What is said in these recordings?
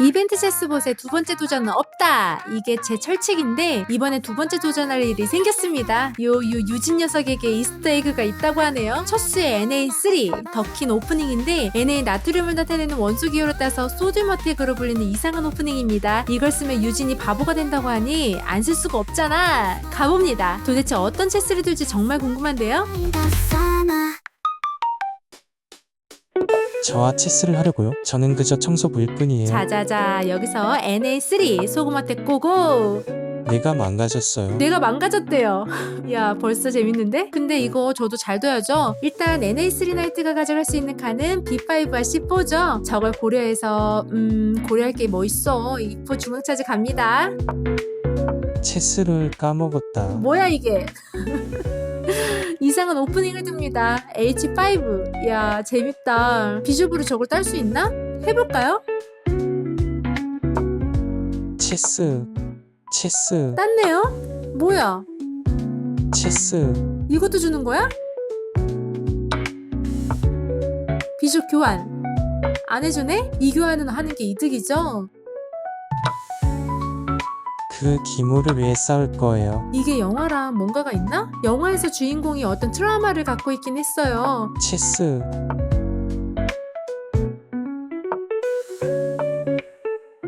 이벤트 체스봇의 두 번째 도전은 없다. 이게 제 철칙인데 이번에 두 번째 도전할 일이 생겼습니다. 요요 유진 녀석에게 이스터 에그가 있다고 하네요. 첫 수의 NA3 더킨 오프닝인데 NA 나트륨을 나타내는 원소 기호를 따서 소듐 어택으로 불리는 이상한 오프닝입니다. 이걸 쓰면 유진이 바보가 된다고 하니 안 쓸 수가 없잖아. 가봅니다. 도대체 어떤 체스를 둘지 정말 궁금한데요. 저와 체스를 하려고요? 저는 그저 청소부일 뿐이에요. 자자자 여기서 NA3 소금 어택 고고. 내가 망가졌어요. 내가 망가졌대요. 야, 벌써 재밌는데? 근데 이거 저도 잘 둬야죠. 일단 NA3 나이트가 가져갈 수 있는 칸은 B5와 C4죠. 저걸 고려해서, 음, 고려할 게 뭐 있어. E4 중앙차지 갑니다. 체스를 까먹었다. 뭐야, 이게? 이상한 오프닝을 듭니다. H5. 야, 재밌다. 비숍으로 저걸 딸 수 있나? 해볼까요? 체스, 체스, 땄네요? 뭐야? 체스. 이것도 주는 거야? 비숍 교환 안 해주네? 이 교환은 하는 게 이득이죠? 그 기물을 위해 싸울 거예요. 이게 영화랑 뭔가가 있나? 영화에서 주인공이 어떤 트라우마를 갖고 있긴 했어요 체스,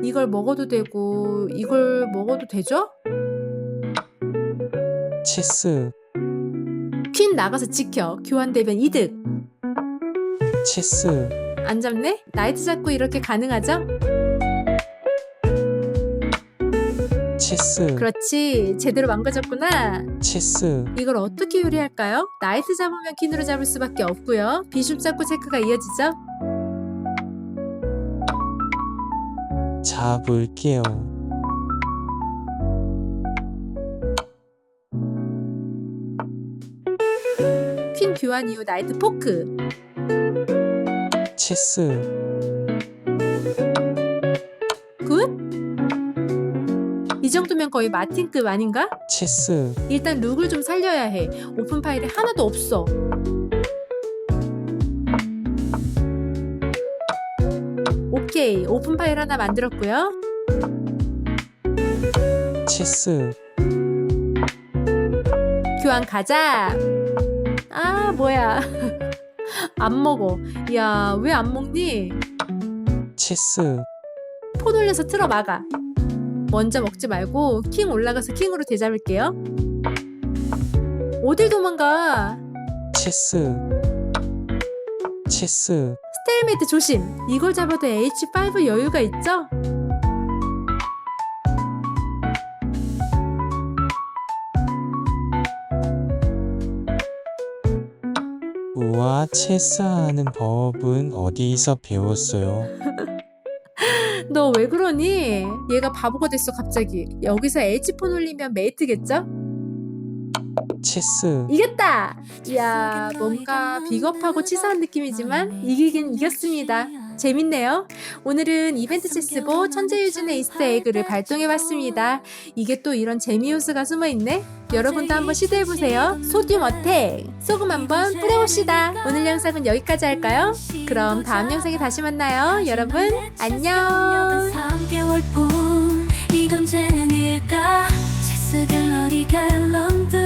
이걸 먹어도 되고 이걸 먹어도 되죠? 체스, 퀸 나가서 지켜 교환되면 이득 체스. 안 잡네? 나이트 잡고 이렇게 가능하죠? 체스, 그렇지 제대로 망가졌구나 체스. 이걸 어떻게 요리할까요? 나이트 잡으면 퀸으로 잡을 수밖에 없고요. 비숍 잡고 체크가 이어지죠. 잡을게요. 퀸 교환 이후 나이트 포크. 체스, 거의 마틴급 아닌가? 체스. 일단 룩을 좀 살려야 해. 오픈 파일에 하나도 없어. 오케이. 오픈 파일 하나 만들었고요. 체스, 교환 가자. 아, 뭐야. 안 먹어. 야, 왜 안 먹니? 체스. 폰 올려서 틀어 막아. 먼저 먹지 말고 킹 올라가서 킹으로 되잡을게요. 어딜 도망가? 체스, 체스. 스테일메이트 조심. 이걸 잡아도 H5 여유가 있죠? 우와, 체스하는 법은 어디서 배웠어요? 너 왜 그러니? 얘가 바보가 됐어 갑자기. 여기서 H폰 올리면 메이트겠죠? 체스, 이겼다! 이야 뭔가 비겁하고 치사한 느낌이지만 이기긴 이겼습니다. 재밌네요. 오늘은 이벤트 체스보 천재유진의 이스터 에그를 발동해봤습니다. 이게 또 이런 재미 요소가 숨어있네? 여러분도 한번 시도해보세요. 소듐 어택! 소금 한번 뿌려봅시다. 오늘 영상은 여기까지 할까요? 그럼 다음 영상에 다시 만나요. 여러분, 안녕! 3개월 뿐 이건 재능일까 체스 갤러리 갤런들